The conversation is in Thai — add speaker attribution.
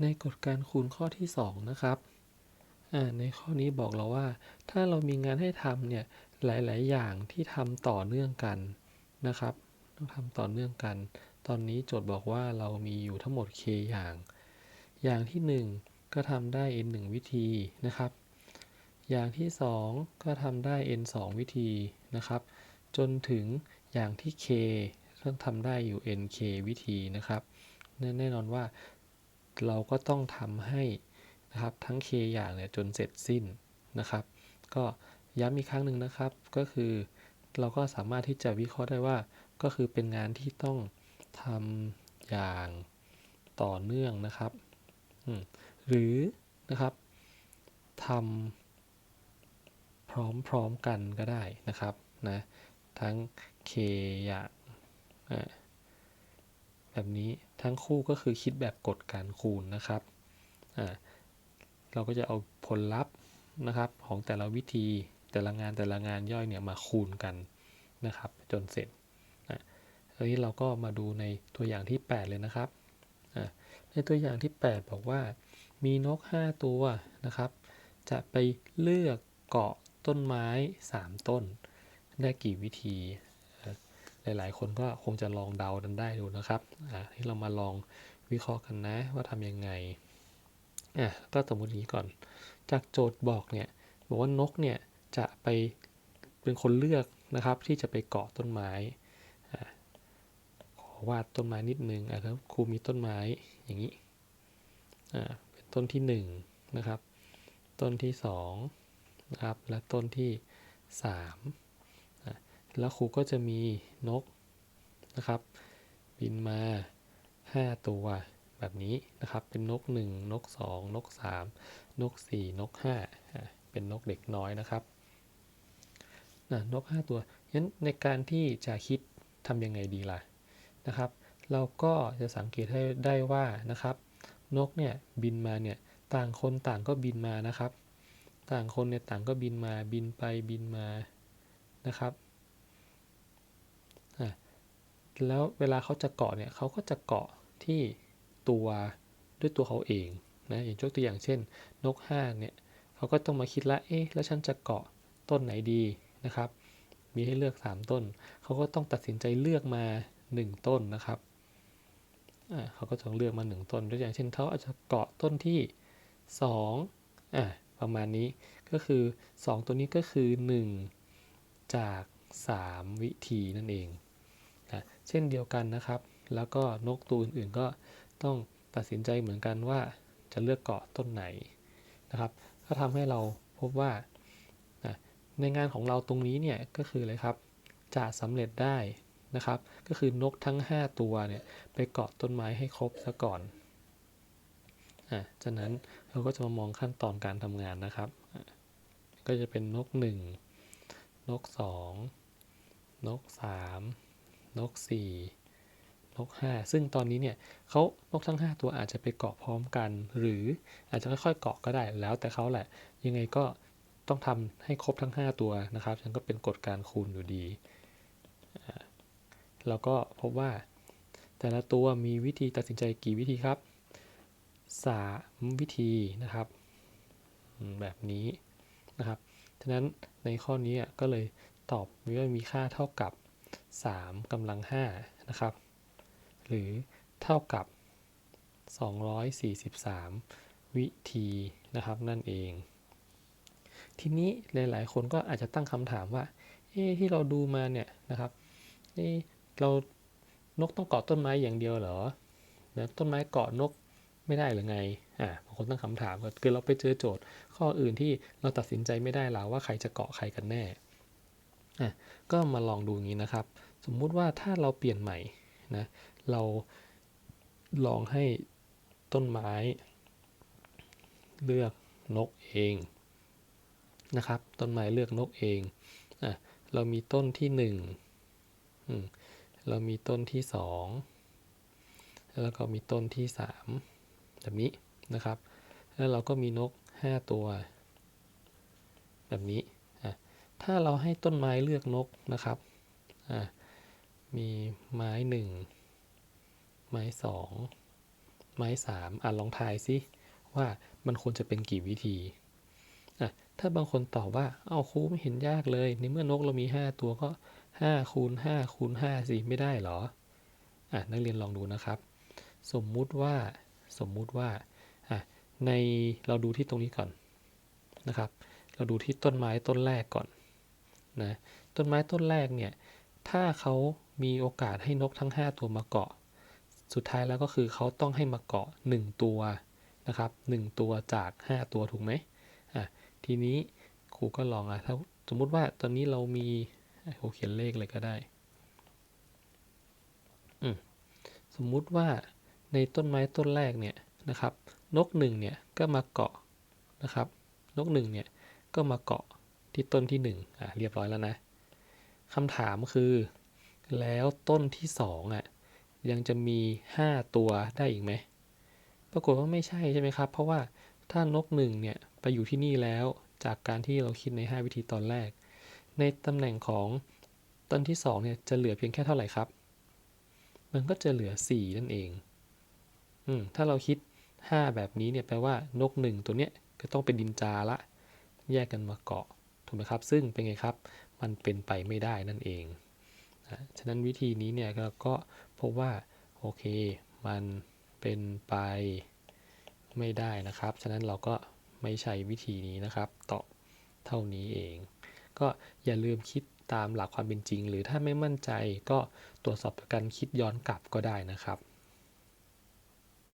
Speaker 1: ในกฎการคูณข้อที่ 2 นะครับ ในข้อนี้บอกเราว่า ถ้าเรามีงานให้ทำเนี่ย หลาย ๆ อย่างที่ทำต่อเนื่องกันนะครับ ต้องทำต่อเนื่องกัน ตอนนี้โจทย์บอกว่าเรามีอยู่ทั้งหมด k อย่าง อย่างที่ 1 ก็ทำได้ n 1 วิธีนะครับ อย่างที่ 2 ก็ทำได้ n 2 วิธีนะครับ จนถึงอย่างที่ k ต้องทำได้อยู่ n k วิธีนะครับ แน่นอนว่า เราก็ต้องทำให้นะครับทั้ง k อย่างเนี่ยจนเสร็จสิ้นนะครับ ก็ย้ำอีกครั้งหนึ่งนะครับ ก็คือเราก็สามารถที่จะวิเคราะห์ได้ว่า ก็คือเป็นงานที่ต้องทำอย่างต่อเนื่องนะครับหรือนะครับทำพร้อมๆกันก็ได้นะครับนะทั้ง k อย่าง แบบนี้ทั้งคู่ก็คือคิดแบบกฎการคูณนะครับเราก็จะเอาผลลัพธ์นะครับของแต่ละวิธีแต่ละงานแต่ละงานย่อยเนี่ยมาคูณกันนะครับ จนเสร็จนะทีนี้เราก็มาดูในตัวอย่างที่ 8 เลยนะครับ ในตัวอย่างที่ 8 บอกว่ามีนก 5 ตัวนะครับ จะไปเลือกเกาะต้นไม้ 3 ต้น ได้กี่วิธี หลายๆ คนก็คงจะลองเดากันได้ดูนะครับที่เรามาลองวิเคราะห์กันนะว่าทำยังไงอะก็สมมติอย่างนี้ก่อน จากโจทย์บอกเนี่ยบอกว่านกเนี่ยจะไปเป็นคนเลือกนะครับที่จะไปเกาะต้นไม้ขอวาดต้นไม้นิดนึงอะแล้วครูมีต้นไม้อย่างนี้อ่าเป็นต้นที่1นนะครับ ต้นที่2นะครับและต้นที่3อะ แล้วครูก็จะมีนกนะครับ บินมา 5 ตัวแบบนี้นะครับ เป็นนก 1 นก 2 นก 3 นก 4 นก 5 เป็นนกเด็กน้อยนะครับนะนก 5 ตัวงั้นในการที่จะคิดทำยังไงดีล่ะนะครับ เราก็จะสังเกตให้ได้ว่านะครับ นกเนี่ยบินมาเนี่ยต่างคนต่างก็บินมานะครับ ต่างคนเนี่ยต่างก็บินมาบินไปบินมานะครับ แล้วเวลาเขาจะเกาะเนี่ยเขาก็จะเกาะที่ตัวด้วยตัวเขาเองนะอย่างยกตัวอย่างเช่น นกห้างเนี่ยเขาก็ต้องมาคิดละเอ๊ะแล้วฉันจะเกาะต้นไหนดีนะครับ มีให้เลือก 3 ต้น เขาก็ต้องตัดสินใจเลือกมา 1 ต้นนะครับเขาก็ต้องเลือกมา 1 ต้นตัวอย่างเช่นเขาอาจจะเกาะต้นที่2อะประมาณนี้ก็คือ 2 ตัวนี้ก็คือ 1 จาก 3 วิธีนั่นเอง เช่นเดียวกันนะครับ แล้วก็นกตัวอื่นๆก็ต้องตัดสินใจเหมือนกันว่าจะเลือกเกาะต้นไหนนะครับ ก็ทำให้เราพบว่าในงานของเราตรงนี้เนี่ยก็คืออะไรครับจะสำเร็จได้นะครับ ก็คือนกทั้ง 5 ตัวเนี่ยไปเกาะต้นไม้ให้ครบซะก่อนอะจากนั้นเราก็จะมามองขั้นตอนการทำงานนะครับ ก็จะเป็นนก 1 นก 2 นก 3 นก4นก5ซึ่งตอนนี้เนี่ยเขานกทั้ง 5 ตัวอาจจะไปเกาะพร้อมกัน หรืออาจจะค่อยๆเกาะก็ได้แล้วแต่เขาแหละ ยังไงก็ต้องทำให้ครบทั้ง 5 ตัวนะครับฉันก็เป็นกฎการคูณอยู่ดี แล้วก็พบว่า แต่ละตัวมีวิธีตัดสินใจกี่วิธีครับ 3 วิธีนะครับ แบบนี้นะครับ ฉะนั้นในข้อนี้ก็เลยตอบว่ามีค่าเท่ากับ 3กำลัง5นะครับ หรือเท่ากับ 243 วิธีนะครับนั่นเอง ทีนี้หลาย ๆ คนก็อาจจะตั้งคำถามว่า เอ๊ที่เราดูมาเนี่ยนะครับเอ๊เรานกต้องเกาะต้นไม้อย่างเดียวเหรอแล้วต้นไม้เกาะนกไม่ได้หรือไง อ่าบางคนตั้งคำถามก็คือเราไปเจอโจทย์ข้ออื่นที่เราตัดสินใจไม่ได้แล้วว่าใครจะเกาะใครกันแน่ อะก็มาลองดูงี้นะครับ สมมุติว่าถ้าเราเปลี่ยนใหม่นะเราลองให้ต้นไม้ เลือกนกเองนะครับ ต้นไม้เลือกนกเองอะเรามีต้นที่หนึ่งเรามีต้นที่สองแล้วก็มีต้นที่สามแบบนี้นะครับ แล้วเราก็มีนกห้าตัว แบบนี้ ถ้าเราให้ต้นไม้เลือกนกนะครับ มีไม้หนึ่งไม้สองไม้สามอะลองทายซิว่ามันควรจะเป็นกี่วิธีอะถ้าบางคนตอบว่า เอ้าครูไม่เห็นยากเลย ในเมื่อนกเรามี 5 ตัวก็5คูณ5คูณ5สิไม่ได้เหรออะนักเรียนลองดูนะครับ สมมุติว่าสมมุติว่าอะในเราดูที่ตรงนี้ก่อนนะครับ เราดูที่ต้นไม้ต้นแรกก่อน นะต้นไม้ต้นแรกเนี่ยถ้าเขามีโอกาสให้นกทั้ง 5 ตัวมาเกาะ สุดท้ายแล้วก็คือเขาต้องให้มาเกาะ 1 ตัวนะครับ1ตัวจาก 5 ตัวถูกไหมอะทีนี้ครูก็ลองอะถ้าสมมุติว่าตอนนี้เรามีครูเขียนเลขเลยก็ได้อืมสมมุติว่าในต้นไม้ต้นแรกเนี่ยนะครับ นกหนึ่งเนี่ยก็มาเกาะนะครับ นกหนึ่งเนี่ยก็มาเกาะ ที่ต้นที่หนึ่งอะเรียบร้อยแล้วนะคำถามคือ แล้วต้นที่สองอะยังจะมี 5 ตัวได้อีกไหมปรากฏว่าไม่ใช่ใช่ไหมครับ เพราะว่าถ้านกหนึ่งเนี่ยไปอยู่ที่นี่แล้วจากการที่เราคิดใน 5 วิธีตอนแรก ในตำแหน่งของต้นที่2เนี่ยจะเหลือเพียงแค่เท่าไหร่ครับ มันก็จะเหลือ 4 นั่นเองอืมถ้าเราคิด 5 แบบนี้เนี่ยแปลว่านกหนึ่งตัวเนี้ยก็ต้องเป็นดินจาละ แยกกันมาเกาะ ถูกไหมครับ ซึ่งเป็นไงครับ มันเป็นไปไม่ได้นั่นเองนะฉะนั้นวิธีนี้เนี่ยเราก็พบว่า โอเค มันเป็นไปไม่ได้นะครับ ฉะนั้นเราก็ไม่ใช้วิธีนี้นะครับตอเท่านี้เอง ก็อย่าลืมคิดตามหลักความเป็นจริง หรือถ้าไม่มั่นใจก็ตรวจสอบการคิดย้อนกลับก็ได้นะครับ